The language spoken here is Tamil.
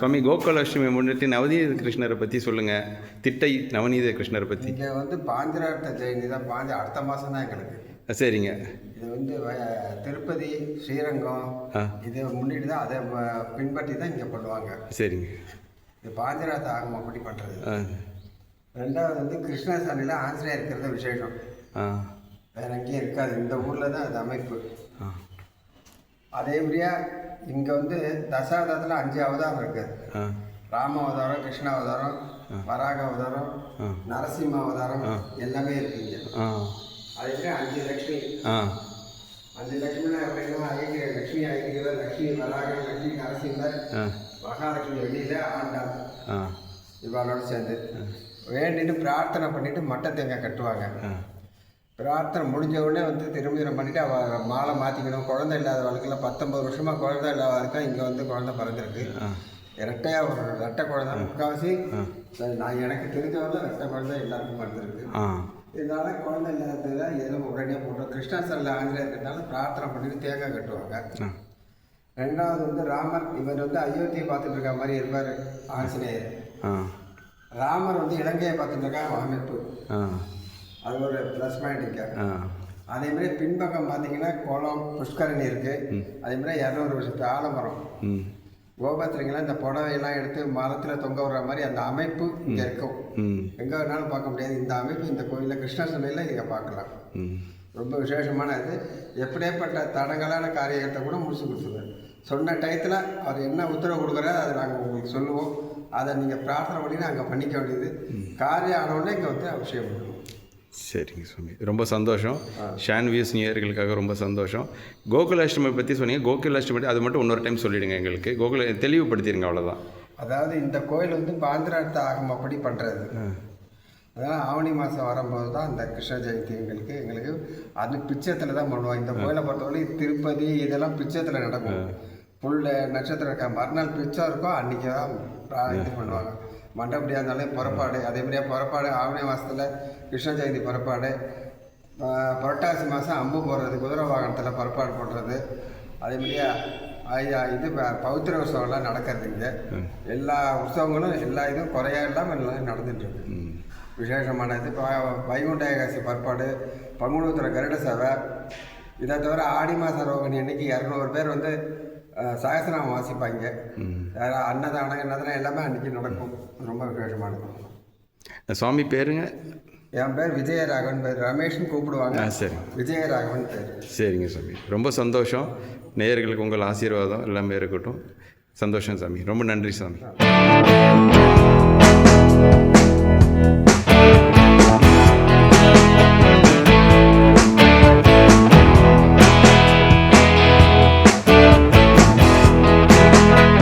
சுவாமி கோகுலாஷ்டமி முன்னிட்டு நவநீத கிருஷ்ணரை பற்றி சொல்லுங்கள் திட்டை நவநீத கிருஷ்ணரை பற்றி இங்கே வந்து பாஞ்சராட்ட ஜெயந்தி தான். பாஞ்ச அடுத்த மாதம் தான் எங்களுக்கு சரிங்க. இது வந்து திருப்பதி ஸ்ரீரங்கம். இதை முன்னிட்டு தான் அதை பின்பற்றி தான் இங்கே பண்ணுவாங்க. சரிங்க. இது பாஞ்சராத்த ஆகமம் அப்படி பண்ணுறது ரெண்டாவது வந்து கிருஷ்ண சன்னியில் ஆஞ்சநேயர் இருக்கிறது விசேஷம். வேற எங்கேயும் இருக்காது. இந்த ஊரில் தான் அது அமைப்பு. ஆ அதே மாதிரியா இங்கே வந்து தசாவதாரத்தில் அஞ்சு அவதாரம் இருக்குது ராம அவதாரம் கிருஷ்ண அவதாரம் வராக அவதாரம். நரசிம்ம அவதாரம் எல்லாமே இருக்குங்க. அதே அஞ்சு ஆ. அஞ்சு லக்ஷ்மினா எப்படின்னா ஐக்கிய லக்ஷ்மி ஐக்கிய லக்ஷ்மி வராகம் லக்ஷ்மி நரசிம்மர் மகாலட்சுமி வெளியில் ஆண்டாள். இவாளோட சேர்ந்து. வேண்டிட்டு பிரார்த்தனை பண்ணிட்டு மட்டை தேங்காய் கட்டுவாங்க. பிரார்த்தனை முடிஞ்ச உடனே வந்து திருமணம் பண்ணிட்டு அவ மாலை மாற்றிக்கணும் குழந்தை இல்லாதவளுக்கெல்லாம் பத்தொம்பது வருஷமாக குழந்தை இல்லாதவளுக்கு இங்கே வந்து குழந்தை பிறந்திருக்கு. இரட்டையாக ஒரு ரெட்டை குழந்தை முக்கால்வாசி நான் எனக்கு தெரிஞ்சவங்க ரெட்டை குழந்தை எல்லாருக்கும் பிறந்திருக்கு. இதனால குழந்தை இல்லாததுல எதுவும் உடனே போட்டோம். கிருஷ்ணாசரில் ஆஞ்சநேயர் இருக்கிறதுனால பிரார்த்தனை பண்ணிட்டு தேங்காய் கட்டுவாங்க. ரெண்டாவது வந்து ராமர். இவர் வந்து அயோத்தியை பார்த்துட்டு இருக்க மாதிரி இருப்பார் ஆஞ்சநேயர். ராமர் வந்து இலங்கையை பார்த்துட்டு இருக்கா அமைப்பு ஆ. அது ஒரு ப்ளஸ் பாயிண்ட் இங்கே. ஆ. அதே மாதிரி பின்பக்கம் பார்த்தீங்கன்னா குளம் புஷ்கரணி இருக்குது அதே மாதிரி இரநூறு வருஷத்து ஆலமரம். ம். கோபத்திரிங்கெல்லாம் இந்த புடவையெல்லாம் எடுத்து மரத்தில் தொங்க விடுற மாதிரி அந்த அமைப்பு இங்கே இருக்கும். எங்கே வேணாலும் பார்க்க முடியாது. இந்த அமைப்பு இந்த கோயிலில் கிருஷ்ண சமையலில் இங்கே பார்க்கலாம். ரொம்ப விசேஷமான இது. எப்படியேப்பட்ட தடங்கலான காரியத்தை கூட முடிச்சு கொடுத்துருவார் சொன்ன டயத்தில் அவர் என்ன உத்தரவு கொடுக்குறாரோ அதை நாங்கள் உங்களுக்கு சொல்லுவோம். அதை நீங்கள் பிரார்த்தனை பண்ணி அங்கே பண்ணிக்க வேண்டியது. காரியம் ஆனவுடனே இங்கே வந்து அபிஷேகம் பண்ணுவோம். சரிங்க சுவாமி. ரொம்ப சந்தோஷம். ஷான் வியூஸ் நேயர்களுக்காக ரொம்ப சந்தோஷம். கோகுலாஷ்டமி பற்றி சொன்னீங்க. கோகுலாஷ்டமி அது மட்டும் இன்னொரு டைம் சொல்லிடுங்க எங்களுக்கு. கோகுல தெளிவுபடுத்திடுங்க அவ்வளோதான் அதாவது இந்த கோயில் வந்து பாந்திரார்த்த ஆகமப்படி பண்ணுறது அதனால் ஆவணி மாதம் வரும்போது தான் இந்த கிருஷ்ண ஜெயந்தி எங்களுக்கு எங்களுக்கு அது பிச்சத்தில் தான் பண்ணுவோம். இந்த கோயிலை பொறுத்தவரை திருப்பதி இதெல்லாம் பிச்சத்தில் நடக்கும். புல் நட்சத்திரம் இருக்கா மறுநாள் பிச்சம் இருக்கும் அன்றைக்கி தான் இது பண்ணுவாங்க. மண்டபடியாக இருந்தாலும் புறப்பாடு அதே மாதிரியே புறப்பாடு ஆவணி மாதத்தில் கிருஷ்ண ஜெயந்தி புறப்பாடு புரட்டாசி மாதம் அம்பு போடுறது குதிரை வாகனத்தில் புறப்பாடு போடுறது அதே மாதிரியே ஐயா இது பௌத்திர உற்சவம்லாம் நடக்கிறது இங்கே. எல்லா உற்சவங்களும் எல்லா இதுவும் குறையா இல்லாமல் எல்லாம் நடந்துட்டு இருக்கு. விசேஷமான இது ப- வைகுண்ட ஏகாசி பற்பாடு பங்குனூத்திர கருட சேவை இதை தவிர ஆடி மாத ரோகிணி அன்னைக்கு இரநூறு பேர் வந்து சகஸ்ரநாமம் வாசிப்பாங்க. வேற அன்னதானம் என்னதானம் எல்லாமே அன்னைக்கு நடக்கும். ரொம்ப விசேஷமானது. சுவாமி பேருங்க? என் பேர் விஜயராகவன் பேர் ரமேஷ்னு கூப்பிடுவாங்க. ஆ சரி. விஜயராகவன் பேர். சரிங்க சாமி ரொம்ப சந்தோஷம். நேயர்களுக்கு உங்கள் ஆசீர்வாதம் எல்லாமே இருக்கட்டும். சந்தோஷம் சாமி. ரொம்ப நன்றி சாமி.